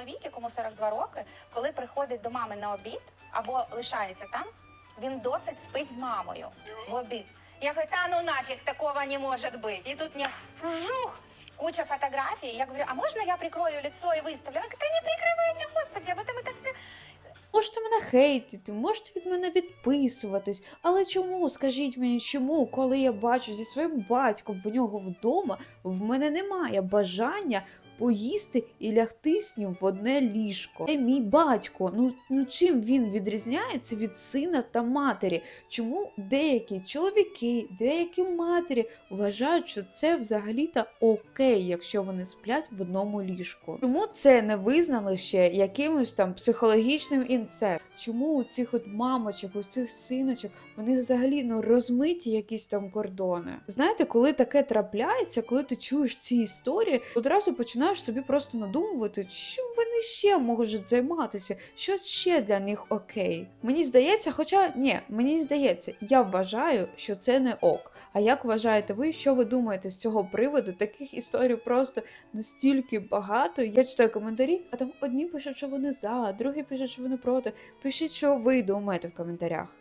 чоловік, якому 42 роки, коли приходить до мами на обід або лишається там, він досить спить з мамою в обід. Я говорю, та ну нафіг, такого не може бути. І тут мені жух, куча фотографій. Я говорю, а можна я прикрою лицо і виставлю? Вона говорить, та не прикривайте, господи, об этом это все Можете мене хейтити, можете від мене відписуватись, але чому, скажіть мені, чому, коли я бачу зі своїм батьком в нього вдома, в мене немає бажання поїсти і лягти з ним в одне ліжко. Це мій батько. Ну, ну чим він відрізняється від сина та матері? Чому деякі чоловіки, деякі матері вважають, що це взагалі-то окей, якщо вони сплять в одному ліжку? Чому це не визнали ще якимось там психологічним інцестом? Чому у цих от мамочок, у цих синочок, вони взагалі ну розмиті якісь там кордони? Знаєте, коли таке трапляється, коли ти чуєш ці історії, одразу починаєш собі просто надумувати, чим вони ще можуть займатися, що ще для них окей. Мені здається, хоча ні, мені здається, я вважаю, що це не ок. А як вважаєте ви, що ви думаєте з цього приводу? Таких історій просто настільки багато. Я читаю коментарі, а там одні пишуть, що вони за, другі пишуть, що вони проти. Пишіть, що ви думаєте в коментарях.